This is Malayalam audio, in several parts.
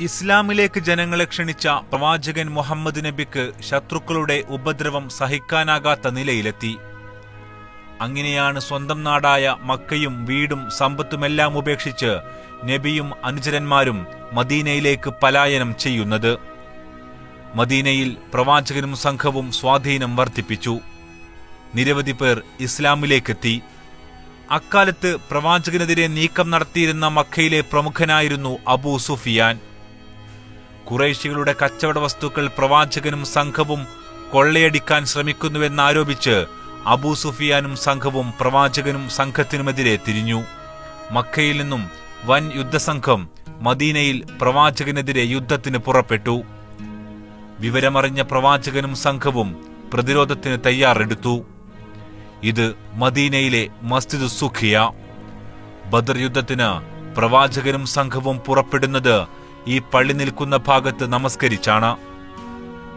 ഇസ്ലാമിലേക്ക് ജനങ്ങളെ ക്ഷണിച്ച പ്രവാചകൻ മുഹമ്മദ് നബിക്ക് ശത്രുക്കളുടെ ഉപദ്രവം സഹിക്കാനാകാത്ത നിലയിലെത്തി. അങ്ങനെയാണ് സ്വന്തം നാടായ മക്കയും വീടും സമ്പത്തുമെല്ലാം ഉപേക്ഷിച്ച് നബിയും അനുചരന്മാരും മദീനയിലേക്ക് പലായനം ചെയ്യുന്നത്. മദീനയിൽ പ്രവാചകനും സംഘവും സ്വാധീനം വർദ്ധിപ്പിച്ചു. നിരവധി പേർ ഇസ്ലാമിലേക്കെത്തി. അക്കാലത്ത് പ്രവാചകനെതിരെ നീക്കം നടത്തിയിരുന്ന മക്കയിലെ പ്രമുഖനായിരുന്നു അബൂ സുഫിയാൻ. കുറേശികളുടെ കച്ചവട വസ്തുക്കൾ പ്രവാചകനും സംഘവും കൊള്ളയടിക്കാൻ ശ്രമിക്കുന്നുവെന്നാരോപിച്ച് അബൂ സുഫിയാനും സംഘവും പ്രവാചകനും സംഘത്തിനുമെതിരെ തിരിഞ്ഞു. മക്കയിൽ നിന്നും വൻ യുദ്ധസംഘം മദീനയിൽ പ്രവാചകനെതിരെ യുദ്ധത്തിന് പുറപ്പെട്ടു. വിവരമറിഞ്ഞ പ്രവാചകനും സംഘവും പ്രതിരോധത്തിന് തയ്യാറെടുത്തു. ഇത് മദീനയിലെ മസ്ജിദ് സുഖിയ. ബദർ യുദ്ധത്തിന് പ്രവാചകനും സംഘവും പുറപ്പെടുന്നത് ഈ പള്ളി നിൽക്കുന്ന ഭാഗത്ത് നമസ്കരിച്ചാണ്.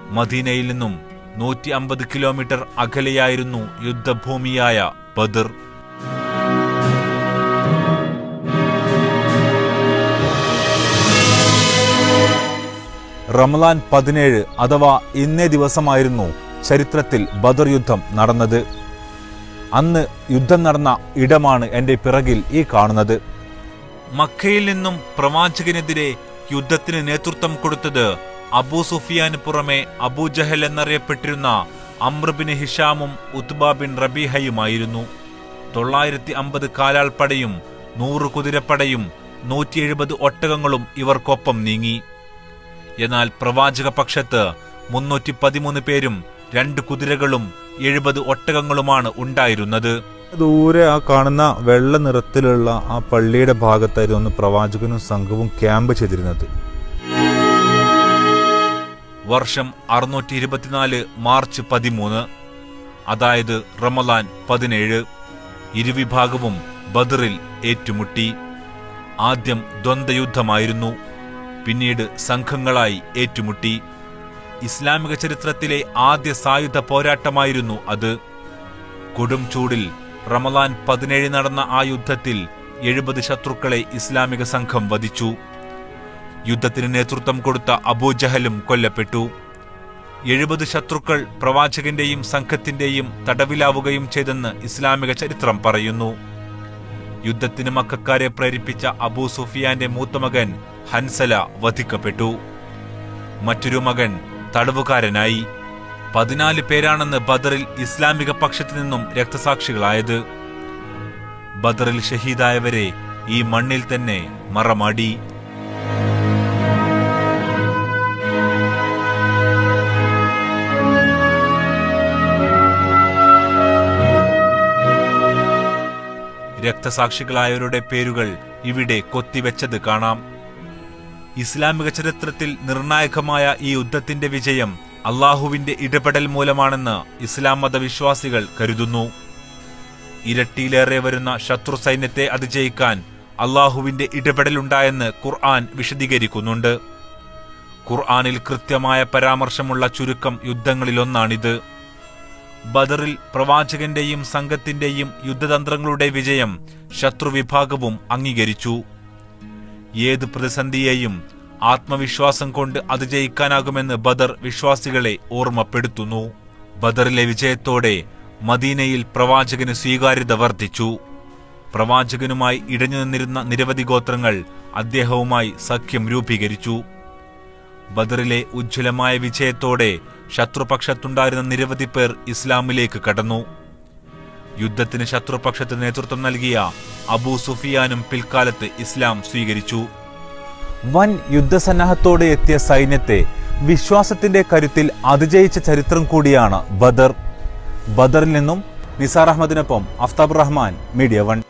മദീനയിൽ നിന്നും നൂറ്റി അമ്പത് കിലോമീറ്റർ അകലെയായിരുന്നു യുദ്ധഭൂമിയായ ബദർ. റമലാൻ പതിനേഴ് അഥവാ ഇന്നേ ദിവസമായിരുന്നു ചരിത്രത്തിൽ ബദർ യുദ്ധം നടന്നത്. അന്ന് യുദ്ധം നടന്ന ഇടമാണ് എന്റെ പിറകിൽ ഈ കാണുന്നത്. മക്കയിൽ നിന്നും പ്രവാചകനെതിരെ യുദ്ധത്തിന് നേതൃത്വം കൊടുത്തത് അബൂ സുഫിയാന് പുറമെ അബൂജഹൽ എന്നറിയപ്പെട്ടിരുന്ന അമ്രബിൻ ഹിഷാമും ഉത്ബ ബിൻ റബീഹയുമായിരുന്നു. തൊള്ളായിരത്തി അമ്പത് കാലാൾപ്പടയും നൂറ് കുതിരപ്പടയും നൂറ്റി എഴുപത് ഒട്ടകങ്ങളും ഇവർക്കൊപ്പം നീങ്ങി. എന്നാൽ പ്രവാചക പക്ഷത്ത് മുന്നൂറ്റി പതിമൂന്ന് പേരും രണ്ട് കുതിരകളും എഴുപത് ഒട്ടകങ്ങളുമാണ് ഉണ്ടായിരുന്നത്. ദൂരെ ആ കാണുന്ന വെള്ള നിറത്തിലുള്ള ആ പള്ളിയുടെ ഭാഗത്തായിരുന്നു പ്രവാചകനും സംഘവും ക്യാമ്പ് ചെയ്തിരുന്നത്. വർഷം അറുന്നൂറ്റി ഇരുപത്തിനാല് മാർച്ച് പതിമൂന്ന് അതായത് റമലാൻ പതിനേഴ് ഇരുവിഭാഗവും ബദറിൽ ഏറ്റുമുട്ടി. ആദ്യം ദ്വന്ദ്വയുദ്ധമായിരുന്നു പിന്നീട് സംഘങ്ങളായി ഏറ്റുമുട്ടി. ഇസ്ലാമിക ചരിത്രത്തിലെ ആദ്യ സായുധ പോരാട്ടമായിരുന്നു അത്. കൊടും ചൂടിൽ റമലാൻ പതിനേഴ് നടന്ന ആ യുദ്ധത്തിൽ എഴുപത് ശത്രുക്കളെ ഇസ്ലാമിക സംഘം വധിച്ചു. യുദ്ധത്തിന് നേതൃത്വം കൊടുത്ത അബൂ ജഹലും കൊല്ലപ്പെട്ടു. എഴുപത് ശത്രുക്കൾ പ്രവാചകന്റെയും സംഘത്തിന്റെയും തടവിലാവുകയും ചെയ്തെന്ന് ഇസ്ലാമിക ചരിത്രം പറയുന്നു. യുദ്ധത്തിന് മക്കാരെ പ്രേരിപ്പിച്ച അബൂ സുഫിയാന്റെ മൂത്തമകൻ ഹൻസല വധിക്കപ്പെട്ടു. മറ്റൊരു മകൻ തടവുകാരനായി. പതിനാല് പേരാണെന്ന് ബദറിൽ ഇസ്ലാമിക പക്ഷത്തു നിന്നും രക്തസാക്ഷികളായത്. ബദറിൽ ഷഹീദായവരെ ഈ മണ്ണിൽ തന്നെ മറമാടി. രക്തസാക്ഷികളായവരുടെ പേരുകൾ ഇവിടെ കൊത്തിവെച്ചത് കാണാം. ഇസ്ലാമിക ചരിത്രത്തിൽ നിർണായകമായ ഈ യുദ്ധത്തിന്റെ വിജയം അള്ളാഹുവിന്റെ ഇടപെടൽ മൂലമാണെന്ന് ഇസ്ലാം മതവിശ്വാസികൾ കരുതുന്നു. ഇരട്ടിയിലേറെ വരുന്ന ശത്രു സൈന്യത്തെ അതിജയിക്കാൻ അള്ളാഹുവിന്റെ ഇടപെടലുണ്ടായെന്ന് ഖുർആൻ വിശദീകരിക്കുന്നുണ്ട്. ഖുർആാനിൽ കൃത്യമായ പരാമർശമുള്ള ചുരുക്കം യുദ്ധങ്ങളിലൊന്നാണിത്. ബദറിൽ പ്രവാചകന്റെയും സംഘത്തിന്റെയും യുദ്ധതന്ത്രങ്ങളുടെ വിജയം ശത്രുവിഭാഗവും അംഗീകരിച്ചു. ഏത് പ്രതിസന്ധിയെയും ആത്മവിശ്വാസം കൊണ്ട് അത് ജയിക്കാനാകുമെന്ന് ബദർ വിശ്വാസികളെ ഓർമ്മപ്പെടുത്തുന്നു. ബദറിലെ വിജയത്തോടെ മദീനയിൽ പ്രവാചകന് സ്വീകാര്യത വർദ്ധിച്ചു. പ്രവാചകനുമായി ഇടഞ്ഞു നിന്നിരുന്ന നിരവധി ഗോത്രങ്ങൾ അദ്ദേഹവുമായി സഖ്യം രൂപീകരിച്ചു. ബദറിലെ ഉജ്ജ്വലമായ വിജയത്തോടെ ശത്രുപക്ഷത്തുണ്ടായിരുന്ന നിരവധി പേർ ഇസ്ലാമിലേക്ക് കടന്നു. യുദ്ധത്തിന് ശത്രുപക്ഷത്തിന് നേതൃത്വം നൽകിയ അബൂ സുഫിയാനും പിൽക്കാലത്ത് ഇസ്ലാം സ്വീകരിച്ചു. വൻ യുദ്ധസന്നാഹത്തോടെ എത്തിയ സൈന്യത്തെ വിശ്വാസത്തിന്റെ കരുത്തിൽ അതിജയിച്ച ചരിത്രം കൂടിയാണ് ബദർ. ബദറിൽ നിന്നും നിസാർ അഹമ്മദിനൊപ്പം അഫ്താബ് റഹ്മാൻ മീഡിയ വൺ.